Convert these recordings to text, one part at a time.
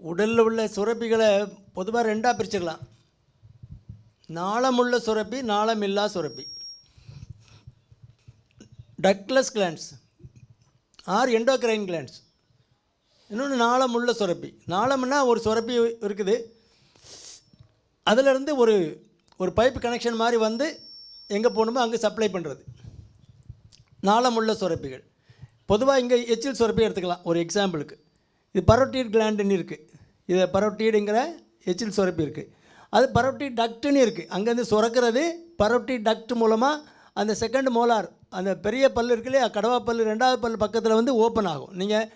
உடலில் உள்ள சுரப்பிகளை பொதுவாக ரெண்டாக பிரிச்சுக்கலாம். நாளமுள்ள சுரப்பி நாளமில்லா சுரப்பி. Ductless glands. Or endocrine glands. இன்னொன்று நாளமுள்ள சுரப்பி. நாளம்னா ஒரு சுரப்பி இருக்குது. அதிலிருந்து ஒரு ஒரு பைப் கனெக்ஷன் மாதிரி வந்து எங்கே போகணுமோ அங்கே சப்ளை பண்ணுறது நாளமுள்ள சுரப்பிகள். பொதுவாக இங்கே எச்சில் சுரப்பி எடுத்துக்கலாம் ஒரு எக்ஸாம்பிளுக்கு. இது பரோட்டீட் கிளாண்டுன்னு இருக்குது இதை பரோட்டீடுங்கிற எச்சில் சுரப்பி இருக்குது அது பரோட்டி டக்ட்டுன்னு இருக்குது அங்கேருந்து சுரக்கிறது பரோட்டி டக்ட் மூலமாக அந்த செகண்ட் மோலார் அந்த பெரிய பல் இருக்கு இல்லையா கடவா பல் ரெண்டாவது பல் பக்கத்தில் வந்து ஓப்பன் ஆகும். நீங்கள்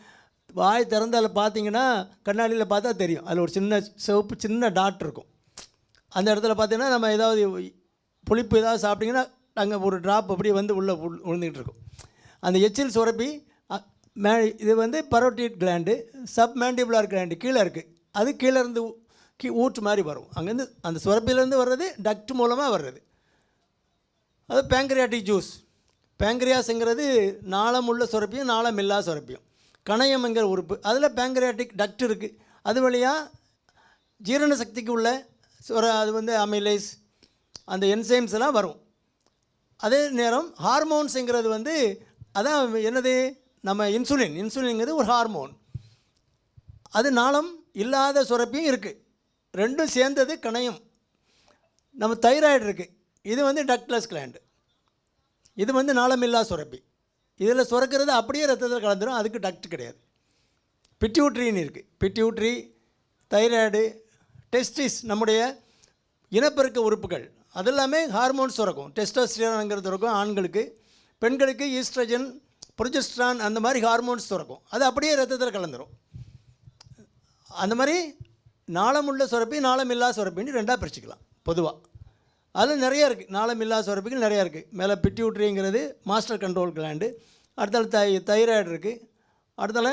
வாய் திறந்து அதில் பார்த்தீங்கன்னா கண்ணாடியில் பார்த்தா தெரியும். அதில் ஒரு சின்ன சிவப்பு சின்ன டாட் இருக்கும். அந்த இடத்துல பார்த்தீங்கன்னா நம்ம ஏதாவது புளிப்பு ஏதாவது சாப்பிட்டிங்கன்னா அங்கே ஒரு ட்ராப் அப்படியே வந்து உள்ளே விழுந்துக்கிட்டு இருக்கும். அந்த எச்சில் சுரப்பி மே இது வந்து parotid gland submandibular gland கீழே இருக்குது அது கீழே இருந்து கீ ஊற்று மாதிரி வரும். அங்கேருந்து அந்த சுரப்பிலேருந்து வர்றது டக்ட் மூலமாக வர்றது. அது பேங்க்ரியாட்டிக் ஜூஸ் பேங்க்ரியாஸுங்கிறது உள்ள சுரப்பியும் நாளமில்லா சுரப்பியும். கணையம்ங்கிற உறுப்பு அதில் பேங்க்ரியாட்டிக் டக்ட் இருக்குது அது வழியாக ஜீரண சக்திக்கு உள்ள சுர அது வந்து அமைலைஸ் அந்த என்சைம்ஸ் எல்லாம் வரும். அதே நேரம் ஹார்மோன்ஸுங்கிறது வந்து அதான் என்னது? நம்ம இன்சுலின் இன்சுலின்ங்கிறது ஒரு ஹார்மோன். அது நாளம் இல்லாத சுரப்பியும் இருக்குது ரெண்டும் சேர்ந்தது கணையும். நம்ம தைராய்டு இருக்குது இது வந்து டக்லஸ் கிளாண்டு. இது வந்து நாளமில்லா சுரப்பி. இதில் சுரக்கிறது அப்படியே ரத்தத்தில் கலந்துடும் அதுக்கு டக்ட் கிடையாது. பிட்யூட்ரின்னு இருக்குது பிட்யூட்ரி தைராய்டு டெஸ்டிஸ் நம்முடைய இனப்பெருக்க உறுப்புகள். அது எல்லாமே ஹார்மோன்ஸ் சுரக்கும். டெஸ்டோஸ்டிரான்ங்கிறது இருக்கும் ஆண்களுக்கு. பெண்களுக்கு ஈஸ்ட்ரஜன் ப்ரொஜெஸ்ட்ரான் அந்த மாதிரி ஹார்மோன்ஸ் சுரக்கும். அது அப்படியே ரத்தத்தில் கலந்துரும். அந்த மாதிரி நாளமுள்ள சுரப்பி நாளமில்லா சுரப்பின்னு ரெண்டாக பிரிச்சுக்கலாம் பொதுவாக அதில் நிறைய இருக்குது நாளமில்லா சுரப்பிகள் நிறையா இருக்குது மேலே பிட்யூட்ரிங்கிறது மாஸ்டர் கண்ட்ரோல் கிளாண்டு. அடுத்தால தை தைராய்டு இருக்குது அடுத்தால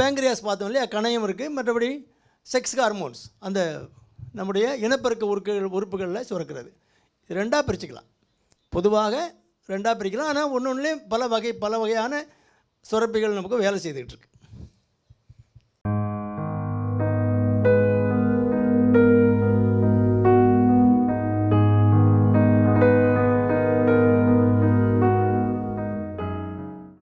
பேங்க்ரியாஸ் பார்த்தோம் இல்லையா? கணையம் இருக்குது மற்றபடி செக்ஸ் ஹார்மோன்ஸ் அந்த நம்முடைய இனப்பெருக்க உறுப்புகள் உறுப்புகளில் சுரக்கிறது. ரெண்டாக பிரிச்சுக்கலாம். பொதுவாக ரெண்டாக பிரிக்கலாம். ஆனால் ஒன்று ஒன்றுலேயும் பல வகை பல வகையான சுரப்பிகள் நமக்கு வேலை செய்துக்கிட்டு இருக்கு.